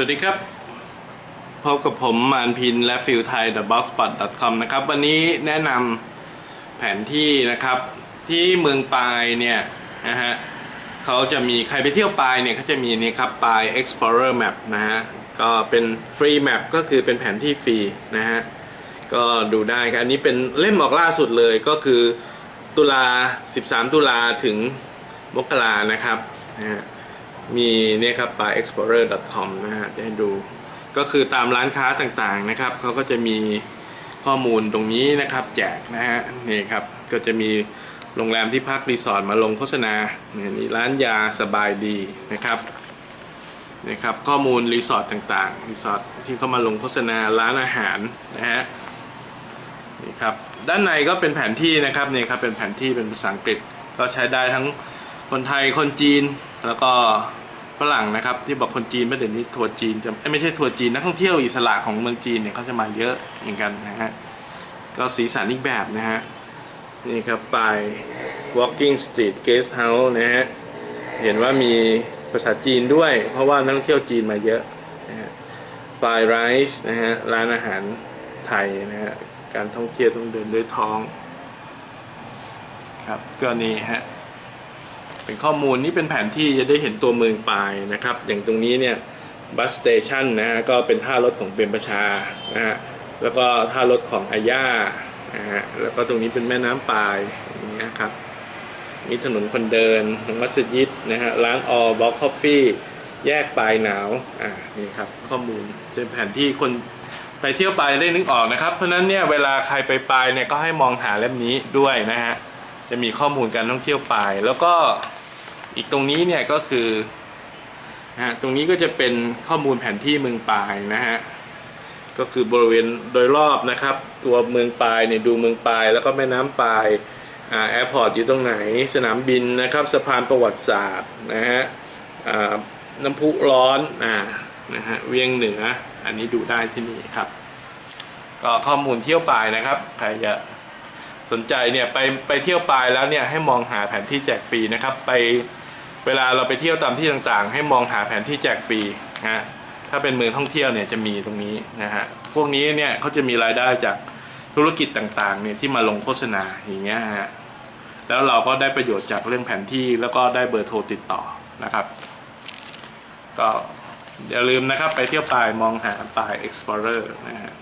วัสดีครับ พบกับผมมานพินและฟิลไทย the box spot com นะครับ วันนี้แนะนำแผนที่นะครับ ที่เมืองปายเนี่ยนะฮะเขาจะมีใครไปเที่ยวปายเนี่ยเขาจะมีนี่ครับปาย explorer map นะฮะ ก็เป็นฟรีแมปก็คือเป็นแผนที่ฟรีนะฮะ ก็ดูได้ครับ อันนี้เป็นเล่มออกล่าสุดเลยก็คือตุลา 13 ตุลาถึงมกรานะครับนะฮะ มีเนี่ยครับ by explorer.com นะฮะจะให้ดู ก็คือตามร้านค้าต่างๆนะครับเขาก็จะมีข้อมูลตรงนี้นะครับ แจกนะฮะนี่ครับก็จะมีโรงแรมที่พักรีสอร์ทมาลงโฆษณาเนี่ยนี่ร้านยาสบายดีนะครับนี่ครับ ข้อมูลรีสอร์ทต่างๆรีสอร์ทที่เขามาลงโฆษณาร้านอาหารนะฮะนี่ครับด้านในก็เป็นแผนที่นะครับนี่ครับเป็นแผนที่เป็นภาษาอังกฤษก็ใช้ได้ทั้งคนไทยคนจีน แล้วก็ฝรั่งนะครับที่บอกคนจีนไม่เดี๋ยวนี้ทัวร์จีนจะไม่ใช่ทัวร์จีนนักท่องเที่ยวอิสระของเมืองจีนเนี่ยเขาจะมาเยอะเหมือนกันนะฮะก็สีสันอีกแบบนะฮะนี่ครับไป walking street guest house นะฮะเห็นว่ามีภาษาจีนด้วย เพราะว่านักท่องเที่ยวจีนมาเยอะนะฮะ by rice นะฮะร้านอาหารไทยนะฮะการท่องเที่ยวต้องเดินด้วยท้องครับก็นี่ฮะ เป็นข้อมูลนี่เป็นแผนที่จะได้เห็นตัวเมืองปายนะครับ อย่างตรงนี้เนี่ยบัสสเตชันนะฮะก็เป็นท่ารถของเปรมประชานะฮะแล้วก็ท่ารถของอาย่านะฮะแล้วก็ตรงนี้เป็นแม่น้ำปายอย่างเงี้ยครับมีถนนคนเดินมัสยิดนะฮะร้านออบล็อกคอฟฟี่แยกปลายหนาวอ่านี่ครับข้อมูลเป็นแผนที่คนไปเที่ยวปายได้นึกออกนะครับ เพราะนั้นเนี่ยเวลาใครไปปลายเนี่ยก็ให้มองหาเล่มนี้ด้วยนะฮะจะมีข้อมูลการท่องเที่ยวปายแล้วก็ อีกตรงนี้เนี่ยก็คือนะฮะตรงนี้ก็จะเป็นข้อมูลแผนที่เมืองปายนะฮะก็คือบริเวณโดยรอบนะครับ ตัวเมืองปายเนี่ยดูเมืองปายแล้วก็แม่น้ำปายอ่าแอร์พอร์ตอยู่ตรงไหน สนามบินนะครับสะพานประวัติศาสตร์นะฮะอ่าน้ำพุร้อนอ่านะฮะเวียงเหนืออันนี้ดูได้ที่นี่ครับ ก็ข้อมูลเที่ยวปายนะครับใครจะสนใจเนี่ยไปไปเที่ยวปลายแล้วเนี่ยให้มองหาแผนที่แจกฟรีนะครับไป เวลาเราไปเที่ยวตามที่ต่างๆ ให้มองหาแผนที่แจกฟรีนะฮะถ้าเป็นเมืองท่องเที่ยวเนี่ยจะมีตรงนี้นะฮะพวกนี้เนี่ยเขาจะมีรายได้จากธุรกิจต่างๆเนี่ยที่มาลงโฆษณาอย่างเงี้ยฮะแล้วเราก็ได้ประโยชน์จากเรื่องแผนที่แล้วก็ได้เบอร์โทรติดต่อนะครับ ก็อย่าลืมนะครับไปเที่ยวปลายมองหาปลาย Explorer นะฮะ